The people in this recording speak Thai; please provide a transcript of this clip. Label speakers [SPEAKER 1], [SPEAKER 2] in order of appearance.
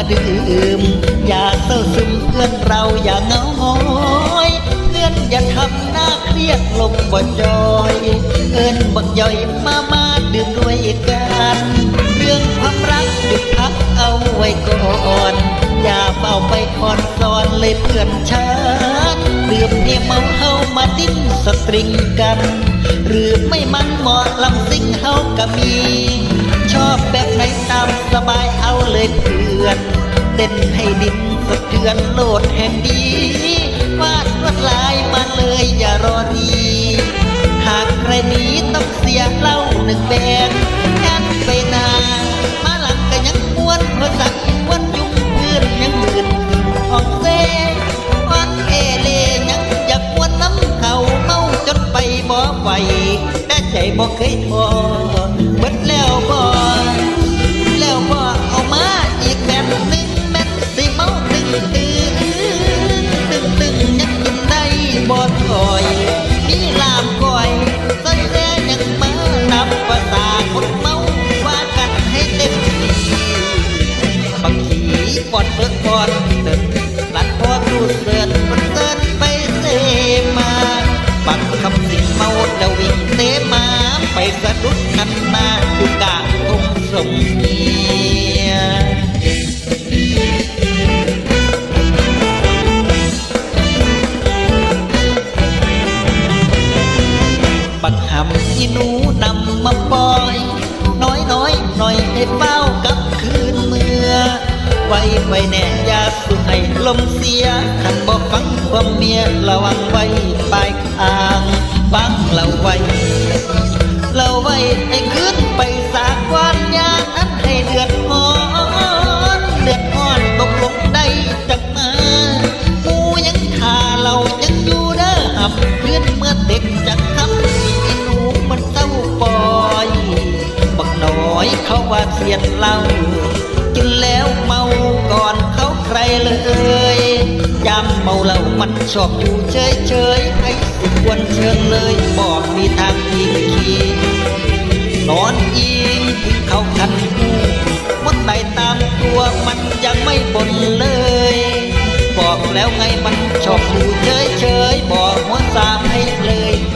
[SPEAKER 1] าดื่ม อย่าเศร้าซึมเพื่อนเราอย่าเงาหอยเพื่อนอย่าทำหน้าเครียดลมบ่จอย เอิญบักย่อยมามาดื่มด้วยกันเรื่องความรักหยุดพักเอาไว้ก่อน อย่าเฝ้าไปคอนซอนเลยเพื่อนฉันดื่มเนี่ยเมาเฮามาดิ้นสตริงกัน หรือไม่มันหมอะลำซิงเฮาก็มี ชอบแบบไหนตามสบ เต้นให้ดินสะเทือนโลดแห่งดีวาดลวดลายมาเลยอย่ารอรีหากใครนี้ต้องเสียเหล่าหนึ่งแบนแอนไปนานมาหลังก็ยังม้วนหัวสักวันยุ่งเพื่อนยังหมื่นออกเซวันเอเลยังอยากม้วนน้ำเขาเมาจนไปบ่ไหวแต่ใจบ่เคยพอเบิดแล้วบ่ เตมาไปสะดุดกันมาอยู่กลางทุ่งสงเงียบักหำอีหนูนำมาปล่อย น้อยน้อยหน่อยให้เฝ้ากับคืนเมื่อ ไว้ไว้แน่ยาสุให้ลมเสียขันบ่ฟังความเมียระวัง อับเพื่อนเมื่อเด็กจักคำที่ไอ้หนูมันเศร้าปล่อยบักน้อยเขาว่าเสียดเหล้ากินแล้วเมาก่อนเขาใครเลยยามเมาเหล้ามันชอบอยู่เฉยเฉยๆให้สุดควรเชิญเลยบอกมีทางอีกทีนอนอิงถึงเขาคันหูมดไตตามตัวมันยังไม่บ่นเลย บอกแล้วไงมันชอบอยู่เฉยเฉยบอก สาดให้เลย